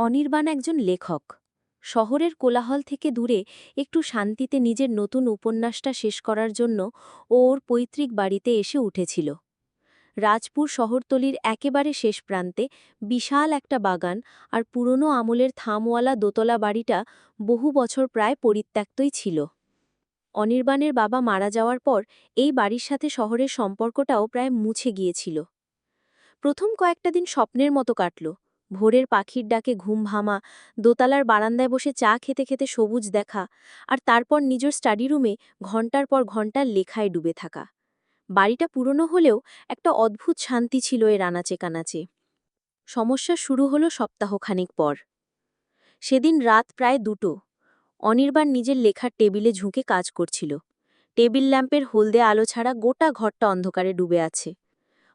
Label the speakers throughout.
Speaker 1: অনির্বাণ একজন লেখক। শহরের কোলাহল থেকে দূরে একটু শান্তিতে নিজের নতুন উপন্যাসটা শেষ করার জন্য ও ওর পৈতৃক বাড়িতে এসে উঠেছিল। রাজপুর শহরতলির একেবারে শেষ প্রান্তে বিশাল একটা বাগান আর পুরনো আমলের থামওয়ালা দোতলা বাড়িটা বহু বছর প্রায় পরিত্যক্তই ছিল। অনির্বাণের বাবা মারা যাওয়ার পর এই বাড়ির সাথে শহরের সম্পর্কটাও প্রায় মুছে গিয়েছিল। প্রথম কয়েকটা দিন স্বপ্নের মতো কাটল। ভোরের পাখির ডাকে ঘুম ভামা, দোতলার বারান্দায় বসে চা খেতে খেতে সবুজ দেখা আর তারপর নিজের স্টাডি রুমে ঘণ্টার পর ঘণ্টার লেখায় ডুবে থাকা। বাড়িটা পুরনো হলেও একটা অদ্ভুত শান্তি ছিল এর আনাচে কানাচে সমস্যা শুরু হলো সপ্তাহখানিক পর। সেদিন রাত প্রায় দুটো। অনির্বাণ নিজের লেখার টেবিলে ঝুঁকে কাজ করছিল। টেবিল ল্যাম্পের হলদে আলো ছাড়া গোটা ঘরটা অন্ধকারে ডুবে আছে।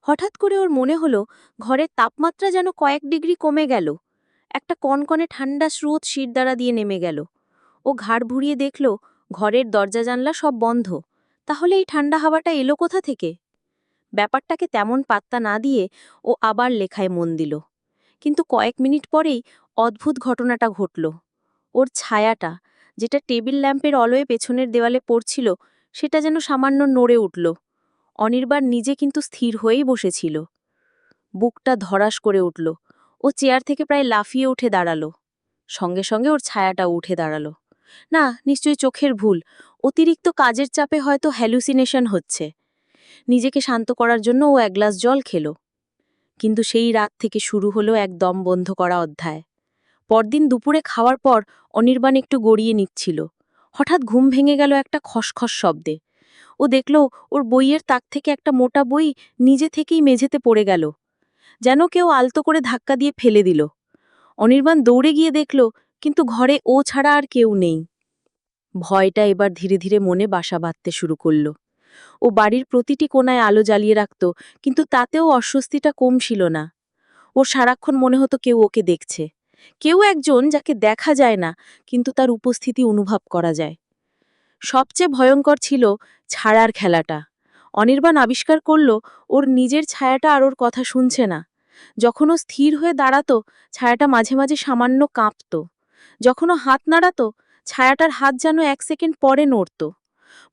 Speaker 1: হঠাৎ করে ওর মনে হলো ঘরের তাপমাত্রা যেন কয়েক ডিগ্রি কমে গেল। একটা কনকনে ঠান্ডা স্রোত শিরদাঁড়া দিয়ে নেমে গেল। ও ঘাড় ভুড়িয়ে দেখল ঘরের দরজা জানলা সব বন্ধ। তাহলে এই ঠান্ডা হাওয়াটা এলো কোথা থেকে? ব্যাপারটাকে তেমন পাত্তা না দিয়ে ও আবার লেখায় মন দিল। কিন্তু কয়েক মিনিট পরেই অদ্ভুত ঘটনাটা ঘটল। ওর ছায়াটা, যেটা টেবিল ল্যাম্পের অলয়ে পেছনের দেওয়ালে পড়ছিল, সেটা যেন সামান্য নড়ে উঠল। অনির্বাণ নিজে কিন্তু স্থির হয়েই বসেছিল। বুকটা ধরাস করে উঠল। ও চেয়ার থেকে প্রায় লাফিয়ে উঠে দাঁড়াল। সঙ্গে সঙ্গে ওর ছায়াটা উঠে দাঁড়াল। না, নিশ্চয়ই চোখের ভুল। অতিরিক্ত কাজের চাপে হয়তো হ্যালুসিনেশন হচ্ছে। নিজেকে শান্ত করার জন্য ও এক গ্লাস জল খেল। কিন্তু সেই রাত থেকে শুরু হলো এক দম বন্ধ করা অধ্যায়। পরদিন দুপুরে খাওয়ার পর অনির্বাণ একটু গড়িয়ে নিচ্ছিল। হঠাৎ ঘুম ভেঙে গেল একটা খসখস শব্দে। ও দেখল ওর বইয়ের তাক থেকে একটা মোটা বই নিজে থেকেই মেঝেতে পড়ে গেল। যেন কেউ আলতো করে ধাক্কা দিয়ে ফেলে দিল। অনির্বাণ দৌড়ে গিয়ে দেখল, কিন্তু ঘরে ও ছাড়া আর কেউ নেই। ভয়টা এবার ধীরে ধীরে মনে বাসা বাঁধতে শুরু করল। ও বাড়ির প্রতিটি কোনায় আলো জ্বালিয়ে রাখত, কিন্তু তাতেও অস্বস্তিটা কম ছিল না। ওর সারাক্ষণ মনে হতো কেউ ওকে দেখছে। কেউ একজন যাকে দেখা যায় না, কিন্তু তার উপস্থিতি অনুভব করা যায়। সবচেয়ে ভয়ঙ্কর ছিল ছাড়ার খেলাটা। অনির্বাণ আবিষ্কার করল, ওর নিজের ছায়াটা আর ওর কথা শুনছে না। যখন ও স্থির হয়ে দাঁড়াতো, ছায়াটা মাঝে মাঝে সামান্য কাঁপত। যখন ও হাত নাড়াত, ছায়াটার হাত যেন এক সেকেন্ড পরে নড়ত।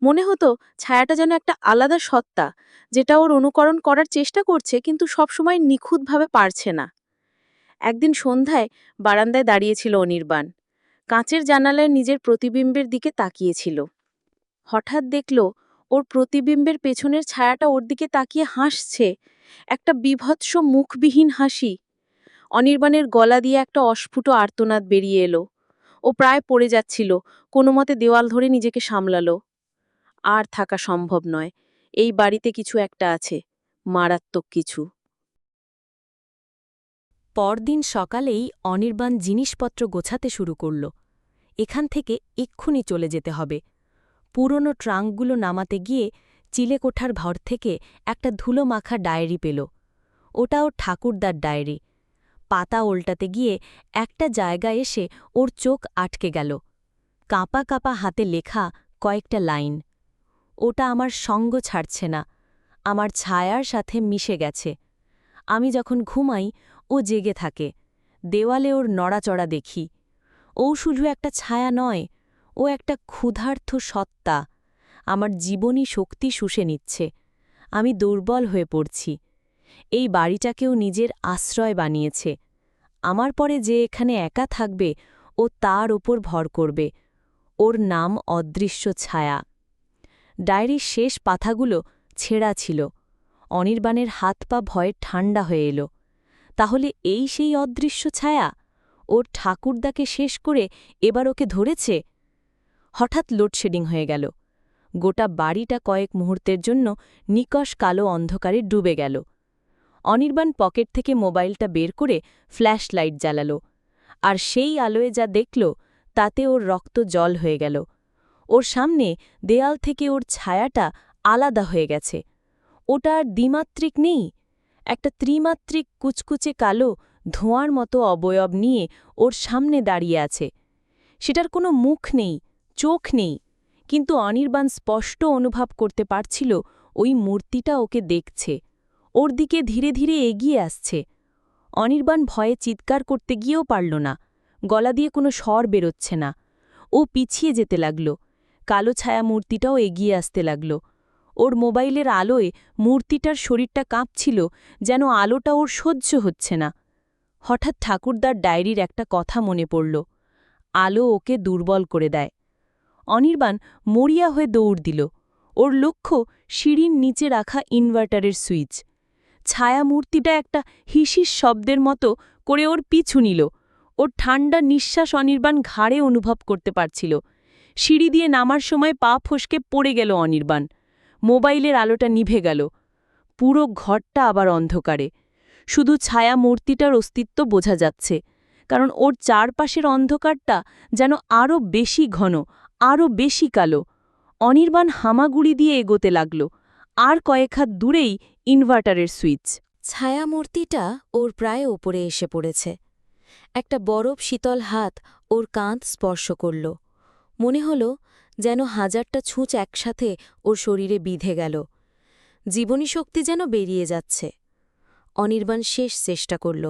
Speaker 1: মনে হতো, ছায়াটা যেন একটা আলাদা সত্তা, যেটা ওর অনুকরণ করার চেষ্টা করছে, কিন্তু সবসময় নিখুঁতভাবে পারছে না। একদিন সন্ধ্যায় বারান্দায় দাঁড়িয়েছিল অনির্বাণ। কাঁচের জানালায় নিজের প্রতিবিম্বের দিকে তাকিয়েছিল। হঠাৎ দেখল, ওর প্রতিবিম্বের পেছনের ছায়াটা ওর দিকে তাকিয়ে হাসছে। একটা বিভৎস মুখবিহীন হাসি। অনির্বাণের গলা দিয়ে একটা অস্ফুট আর্তনাদ বেরিয়ে এলো। ও প্রায় পড়ে যাচ্ছিল, কোনো মতে দেওয়াল ধরে নিজেকে সামলালো। আর থাকা সম্ভব নয়, এই বাড়িতে কিছু একটা আছে, মারাত্মক কিছু।
Speaker 2: পরদিন সকালেই অনির্বাণ জিনিসপত্র গোছাতে শুরু করল। এখান থেকে এক্ষুনি চলে যেতে হবে। পুরনো ট্রাঙ্কগুলো নামাতে গিয়ে চিলেকোঠার ঘর থেকে একটা ধুলো মাখা ডায়েরি পেল। ওটা ওর ঠাকুরদার ডায়েরি। পাতা ওল্টাতে গিয়ে একটা জায়গায় এসে ওর চোখ আটকে গেল। কাঁপা কাঁপা হাতে লেখা কয়েকটা লাইন। ওটা আমার সঙ্গ ছাড়ছে না, আমার ছায়ার সাথে মিশে গেছে। আমি যখন ঘুমাই, ও জেগে থাকে। দেওয়ালে ওর নড়াচড়া দেখি। ও শুধু একটা ছায়া নয় ও একটা ক্ষুধার্থ সত্তা। আমার জীবনী শক্তি শুষে নিচ্ছে। আমি দুর্বল হয়ে পড়ছি। এই বাড়িটাকেও নিজের আশ্রয় বানিয়েছে। আমার পরে যে এখানে একা থাকবে, ও তার ওপর ভর করবে। ওর নাম অদৃশ্য ছায়া। ডায়েরির শেষ পাথাগুলো ছেঁড়া ছিল। অনির্বাণের হাত পা ভয়ে ঠান্ডা হয়ে এলো। তাহলে এই সেই অদৃশ্য ছায়া? ওর ঠাকুরদাকে শেষ করে এবার ওকে ধরেছে? হঠাৎ লোডশেডিং হয়ে গেল। গোটা বাড়িটা কয়েক মুহূর্তের জন্য নিকশ কালো অন্ধকারে ডুবে গেল। অনির্বাণ পকেট থেকে মোবাইলটা বের করে ফ্ল্যাশ লাইট জ্বালাল। আর সেই আলোয় যা দেখল, তাতে ওর রক্ত জল হয়ে গেল। ওর সামনে দেয়াল থেকে ওর ছায়াটা আলাদা হয়ে গেছে। ওটা আর দ্বিমাত্রিক নেই। একটা ত্রিমাত্রিক কুচকুচে কালো ধোঁয়ার মতো অবয়ব নিয়ে ওর সামনে দাঁড়িয়ে আছে। সেটার কোনো মুখ নেই। চোখ নেই, কিন্তু অনির্বাণ স্পষ্ট অনুভব করতে পারছিল ওই মূর্তিটা ওকে দেখছে, ওর দিকে ধীরে ধীরে এগিয়ে আসছে। অনির্বাণ ভয়ে চিৎকার করতে গিয়েও পারল না, গলা দিয়ে কোনো স্বর বেরোচ্ছে না। ও পিছিয়ে যেতে লাগল, কালো ছায়া মূর্তিটাও এগিয়ে আসতে লাগল। ওর মোবাইলের আলোয় মূর্তিটার শরীরটা কাঁপছিল যেন আলোটা ওর সহ্য হচ্ছে না। হঠাৎ ঠাকুরদার ডায়েরির একটা কথা মনে পড়ল, আলো ওকে দুর্বল করে দেয়। অনির্বাণ মরিয়া হয়ে দৌড় দিল। ওর লক্ষ্য সিঁড়ির নিচে রাখা ইনভার্টারের সুইচ। ছায়া মূর্তিটা একটা হিসিস শব্দের মতো করে ওর পিছু নিল। ওর ঠান্ডা নিঃশ্বাস অনির্বাণ ঘাড়ে অনুভব করতে পারছিল। সিঁড়ি দিয়ে নামার সময় পা ফসকে পড়ে গেল অনির্বাণ। মোবাইলের আলোটা নিভে গেল। পুরো ঘরটা আবার অন্ধকারে। শুধু ছায়া মূর্তিটার অস্তিত্ব বোঝা যাচ্ছে। কারণ ওর চারপাশের অন্ধকারটা যেন আরও বেশি ঘন আরও বেশি কালো। অনির্বাণ হামাগুড়ি দিয়ে এগোতে লাগল। আর কয়েক হাত দূরেই ইনভার্টারের সুইচ।
Speaker 1: ছায়ামূর্তিটা ওর প্রায় ওপরে এসে পড়েছে। একটা বরফ শীতল হাত ওর কাঁধ স্পর্শ করল। মনে হল যেন হাজারটা ছুঁচ একসাথে ওর শরীরে বিধে গেল। জীবনী শক্তি যেন বেরিয়ে যাচ্ছে। অনির্বাণ শেষ চেষ্টা করল।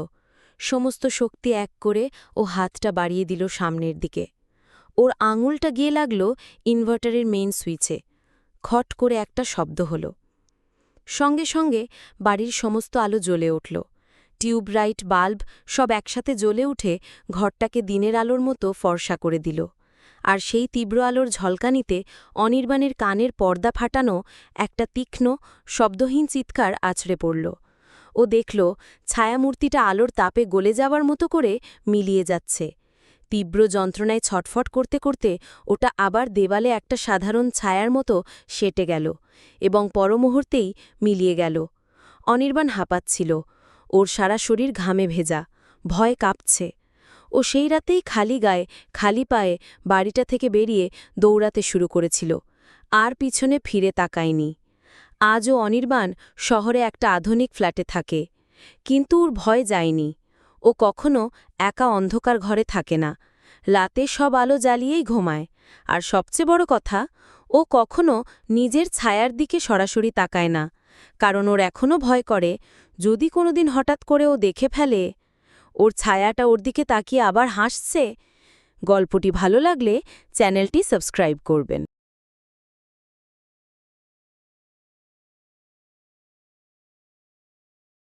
Speaker 1: সমস্ত শক্তি এক করে ও হাতটা বাড়িয়ে দিল সামনের দিকে। ওর আঙুলটা গিয়ে লাগল ইনভার্টারের মেইন সুইচে। খট করে একটা শব্দ হল। সঙ্গে সঙ্গে বাড়ির সমস্ত আলো জ্বলে উঠল। টিউবলাইট বাল্ব সব একসাথে জ্বলে উঠে ঘরটাকে দিনের আলোর মতো ফর্সা করে দিল। আর সেই তীব্র আলোর ঝলকানিতে অনির্বাণের কানের পর্দা ফাটানো একটা তীক্ষ্ণ, শব্দহীন চিৎকার আছড়ে পড়ল। ও দেখল ছায়ামূর্তিটা আলোর তাপে গলে যাওয়ার মতো করে মিলিয়ে যাচ্ছে। তীব্র যন্ত্রণায় ছটফট করতে করতে ওটা আবার দেওয়ালে একটা সাধারণ ছায়ার মতো সেটে গেল এবং পরমুহূর্তেই মিলিয়ে গেল। অনির্বাণ হাঁপাচ্ছিল। ওর সারা শরীর ঘামে ভেজা। ভয় কাঁপছে। ও সেই রাতেই খালি গায়ে, খালি পায়ে বাড়িটা থেকে বেরিয়ে দৌড়াতে শুরু করেছিল। আর পিছনে ফিরে তাকায়নি। আজও অনির্বাণ শহরে একটা আধুনিক ফ্ল্যাটে থাকে। কিন্তু ওর ভয় যায়নি। ও কখনো একা অন্ধকার ঘরে থাকে না। রাতে সব আলো জ্বালিয়েই ঘুমায়। আর সবচেয়ে বড় কথা, ও কখনো নিজের ছায়ার দিকে সরাসরি তাকায় না। কারণ ওর এখনও ভয় করে, যদি কোনোদিন হঠাৎ করে ও দেখে ফেলে, ওর ছায়াটা ওর দিকে তাকিয়ে আবার হাসছে, গল্পটি ভালো লাগলে চ্যানেলটি সাবস্ক্রাইব করবেন।